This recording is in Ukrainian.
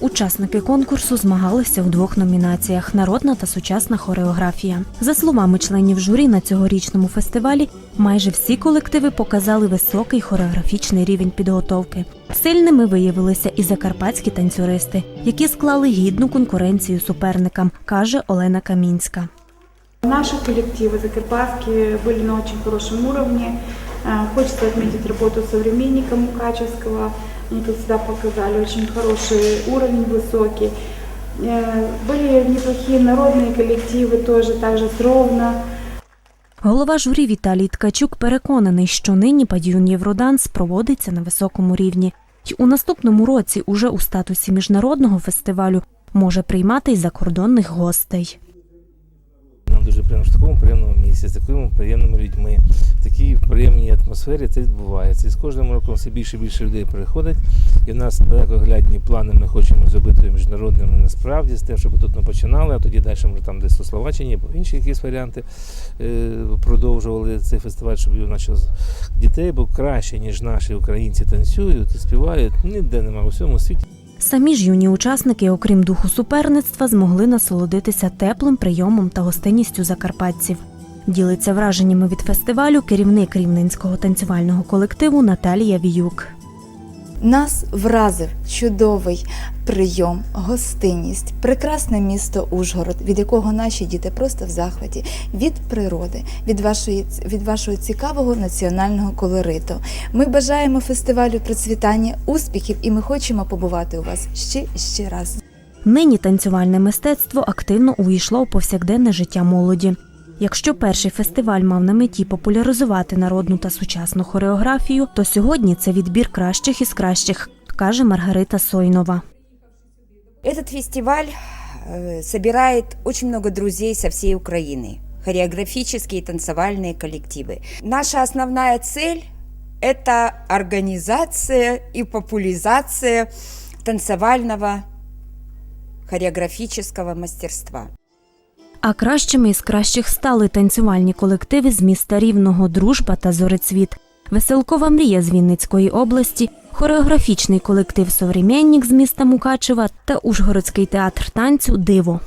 Учасники конкурсу змагалися у двох номінаціях народна та сучасна хореографія. За словами членів журі на цьогорічному фестивалі, майже всі колективи показали високий хореографічний рівень підготовки. Сильними виявилися і закарпатські танцюристи, які склали гідну конкуренцію суперникам, каже Олена Камінська. Наши коллективы закарпатские были на очень хорошем уровне. Э, Хочется отметить работу современника Мукачевского. Они, как всегда, показали очень хороший уровень, высокий. Э, Были неплохие народные коллективы тоже, также с Ровно. Голова журі Віталій Ткачук переконаний, що нині падіюн Євроданс проводиться на високому рівні. й у наступному році, уже у статусі міжнародного фестивалю, може приймати й закордонних гостей. Дуже приємно, в такому приємному місці, з такими приємними людьми, в такій приємній атмосфері це відбувається. І з кожним роком все більше і більше людей приходить. І в нас далекоглядні плани ми хочемо зробити міжнародними насправді з тим, щоб тут ми починали, а тоді далі може там десь у Словаччині або інші якісь варіанти е, продовжували цей фестиваль, щоб його наче дітей, бо краще, ніж наші українці танцюють і співають, ніде немає у всьому світі. Самі ж юні учасники, окрім духу суперництва, змогли насолодитися теплим прийомом та гостинністю закарпатців. Ділиться враженнями від фестивалю керівник рівненського танцювального колективу Наталія Віюк. Нас вразив чудовий прийом, гостинність, прекрасне місто Ужгород, від якого наші діти просто в захваті, від природи, від вашої від вашого цікавого національного колориту. Ми бажаємо фестивалю процвітання, успіхів, і ми хочемо побувати у вас ще ще раз. Нині танцювальне мистецтво активно увійшло у повсякденне життя молоді. Якщо перший фестиваль мав на меті популяризувати народну та сучасну хореографію, то сьогодні це відбір кращих із кращих, каже Маргарита Сойнова. Этот фестиваль э, собирает очень много друзей со всей Украины, хореографические и танцевальные коллективы. Наша основная цель – это организация и популяризация танцевального хореографического мастерства. А кращими із кращих стали танцювальні колективи з міста Рівного Дружба та Зорецвіт, Веселкова мрія з Вінницької області, хореографічний колектив Современнік з міста Мукачева та Ужгородський театр танцю Диво.